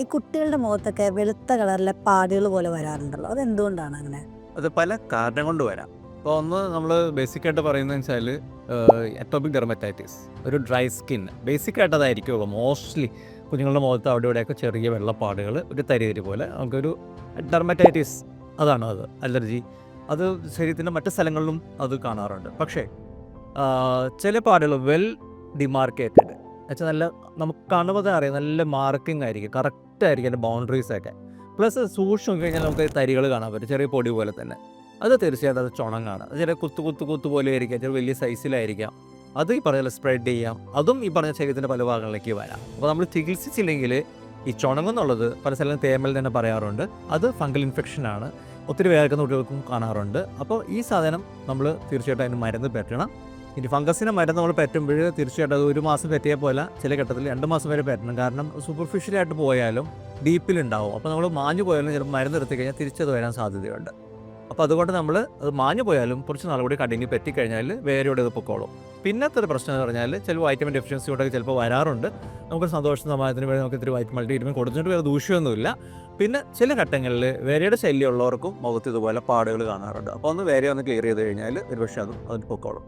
ഈ കുട്ടികളുടെ മുഖത്തൊക്കെ വെളുത്ത കളറിലെ പാടുകൾ പോലെ വരാറുണ്ടല്ലോ. അത് എന്തുകൊണ്ടാണ് അങ്ങനെ? അത് പല കാരണം കൊണ്ട് വരാം. അപ്പോൾ ഒന്ന് നമ്മൾ ബേസിക് ആയിട്ട് പറയുന്നത് വെച്ചാൽ അറ്റോപിക് ഡെർമറ്റൈറ്റിസ് ഒരു ഡ്രൈ സ്കിൻ ബേസിക് ആയിട്ട് അതായിരിക്കുമല്ലോ മോസ്റ്റ്ലി കുഞ്ഞുങ്ങളുടെ മുഖത്ത് അവിടെ ഇവിടെയൊക്കെ ചെറിയ വെള്ളപ്പാടുകൾ ഒരു തരിതരി പോലെ നമുക്കൊരു ഡെർമറ്റൈറ്റിസ് അതാണ് അത് അലർജി അത് ശരീരത്തിന്റെ മറ്റ് സ്ഥലങ്ങളിലും അത് കാണാറുണ്ട്. പക്ഷേ ചില പാടുകൾ വെൽ ഡിമാർക്കേറ്റഡ് വെച്ചാൽ നല്ല നമുക്ക് കാണുമ്പോൾ തന്നെ അറിയാം നല്ല മാർക്കിംഗ് ആയിരിക്കും. കറക്റ്റ് ആയിരിക്കും അതിന്റെ ബൗണ്ടറീസ് ഒക്കെ. പ്ലസ് സൂക്ഷിച്ച് നോക്കിക്കഴിഞ്ഞാൽ നമുക്ക് തരികൾ കാണാൻ പറ്റും. ചെറിയ പൊടി പോലെ തന്നെ. അത് തീർച്ചയായിട്ടും അത് ചുണങ്ങാണ്. ചില കുത്തു കുത്തു കുത്തു പോലെ ആയിരിക്കാം. ചില വലിയ സൈസിലായിരിക്കാം അത് ഈ പറഞ്ഞ സ്പ്രെഡ് ചെയ്യാം. അതും ഈ പറഞ്ഞ ശരീരത്തിന്റെ പല ഭാഗങ്ങളിലേക്ക് വരാം. അപ്പോൾ നമ്മൾ ചികിത്സിച്ചില്ലെങ്കിൽ ഈ ചുണങ്ങെന്നുള്ളത് പല സ്ഥലങ്ങളിൽ തേമൽ തന്നെ പറയാറുണ്ട്. അത് ഫംഗൽ ഇൻഫെക്ഷനാണ് ഒത്തിരി വേർക്കുന്ന കുട്ടികൾക്കും കാണാറുണ്ട്. അപ്പോൾ ഈ സാധനം നമ്മൾ തീർച്ചയായിട്ടും അതിന് മരുന്ന് പറ്റണം ഇനി ഫംഗസിനെ മരുന്ന് നമ്മൾ പറ്റുമ്പോൾ തീർച്ചയായിട്ടും അത് ഒരു മാസം പറ്റിയ പോലെ ചില ഘട്ടത്തിൽ രണ്ട് മാസം വരെ പറ്റണം. കാരണം സൂപ്പർഫിഷ്യലായിട്ട് പോയാലും ഡീപ്പിലുണ്ടാവും. അപ്പോൾ നമ്മൾ മാഞ്ഞു പോയാലും ചിലപ്പോൾ മരുന്ന് എടുത്തു കഴിഞ്ഞാൽ തിരിച്ചത് വരാൻ സാധ്യതയുണ്ട്. അപ്പോൾ അതുകൊണ്ട് നമ്മൾ അത് മാഞ്ഞു പോയാലും കുറച്ച് നാൾ കൂടി കണ്ടിന്യൂ പറ്റിക്കഴിഞ്ഞാൽ വേരോടെ ഇത് പൊക്കോളും. പിന്നത്തെ ഒരു പ്രശ്നം എന്ന് പറഞ്ഞാൽ ചില വൈറ്റമിൻ ഡെഫിഷ്യൻസി കൊണ്ടൊക്കെ ചിലപ്പോൾ വരാറുണ്ട്. നമുക്ക് സന്തോഷ സമാധാനത്തിന് വേണ്ടി നമുക്ക് ഇത്തിരി വൈറ്റ് മൾട്ടിവിറ്റമിൻ കൊടുത്തിട്ട് വേറെ ദൂഷ്യമൊന്നുമില്ല. പിന്നെ ചില ഘട്ടങ്ങളിൽ വേരയുടെ ശല്യമുള്ളവർക്കും മുഖത്ത് ഇതുപോലെ പാടുകൾ കാണാറുണ്ട്. അപ്പോൾ ഒന്ന് വേരെ ഒന്ന് ക്ലിയർ ചെയ്ത് കഴിഞ്ഞാൽ ഒരു പക്ഷേ അത് അതിന് പൊക്കോളും.